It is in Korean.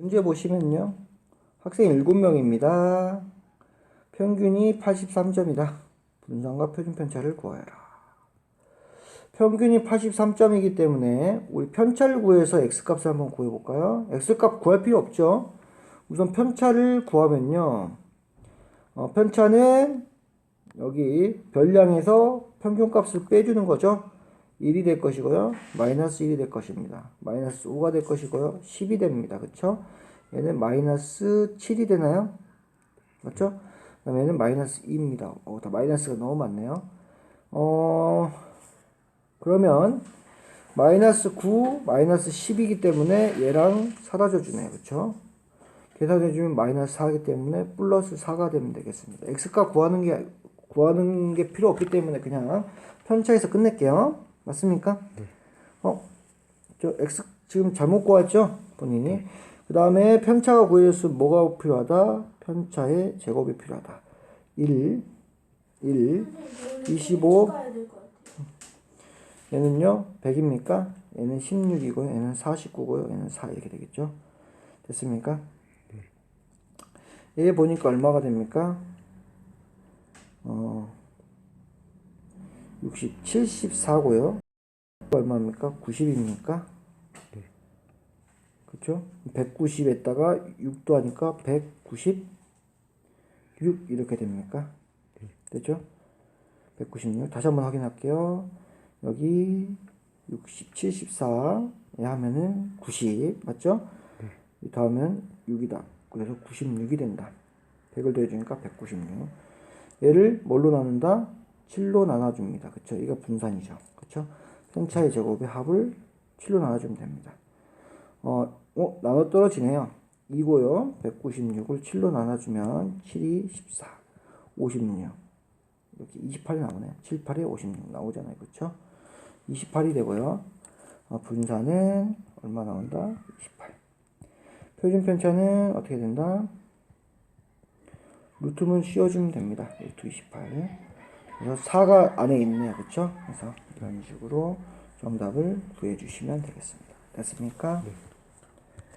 문제 보시면요. 학생 7명입니다. 평균이 83점이다. 분산과 표준 편차를 구하여라. 평균이 83점이기 때문에 우리 편차를 구해서 x값을 한번 구해 볼까요? x값 구할 필요 없죠. 우선 편차를 구하면요. 어, 편차는 여기 별량에서 평균값을 빼주는 거죠. 1이 될 것이고요. 마이너스 1이 될 것입니다. 마이너스 5가 될 것이고요. 10이 됩니다. 그쵸? 얘는 마이너스 7이 되나요? 맞죠? 그 다음에 얘는 마이너스 2입니다. 어, 다 마이너스가 너무 많네요. 어, 그러면 마이너스 9, 마이너스 10이기 때문에 얘랑 사라져 주네요. 그쵸? 계산해주면 마이너스 4이기 때문에 플러스 4가 되면 되겠습니다. x값 구하는 게, 구하는 게 필요 없기 때문에 그냥 편차에서 끝낼게요. 맞습니까? 어, 저 x 지금 잘못 구했죠? 본인이. 그 다음에 편차가 구해서 뭐가 필요하다? 편차의 제곱이 필요하다. 1, 1, 25, 얘는요, 100입니까? 얘는 16이고요. 얘는 49고요. 얘는 4 이렇게 되겠죠? 됐습니까? 얘 보니까 얼마가 됩니까? 어, 60, 74고요. 얼마입니까? 90입니까? 그쵸? 190에다가 6도 하니까 196 이렇게 됩니까? 됐죠? 196 다시 한번 확인할게요. 여기 60, 74에 하면은 90 맞죠? 이 다음은 6이다. 그래서 96이 된다. 100을 더해주니까 196. 얘를 뭘로 나눈다? 7로 나눠줍니다. 그쵸? 이거 분산이죠. 그쵸? 편차의 제곱의 합을 7로 나눠주면 됩니다. 어, 어, 나눠 떨어지네요. 이고요. 196을 7로 나눠주면 7이 14, 56. 이렇게 28이 나오네요. 7, 8에 56 나오잖아요. 그쵸? 28이 되고요. 어, 분산은 얼마 나온다? 28. 표준 편차는 어떻게 된다? 루트문 씌워주면 됩니다. 루트 28. 그래서 4가 안에 있네요. 그쵸? 그래서 이런 식으로 정답을 구해주시면 되겠습니다. 됐습니까? 네.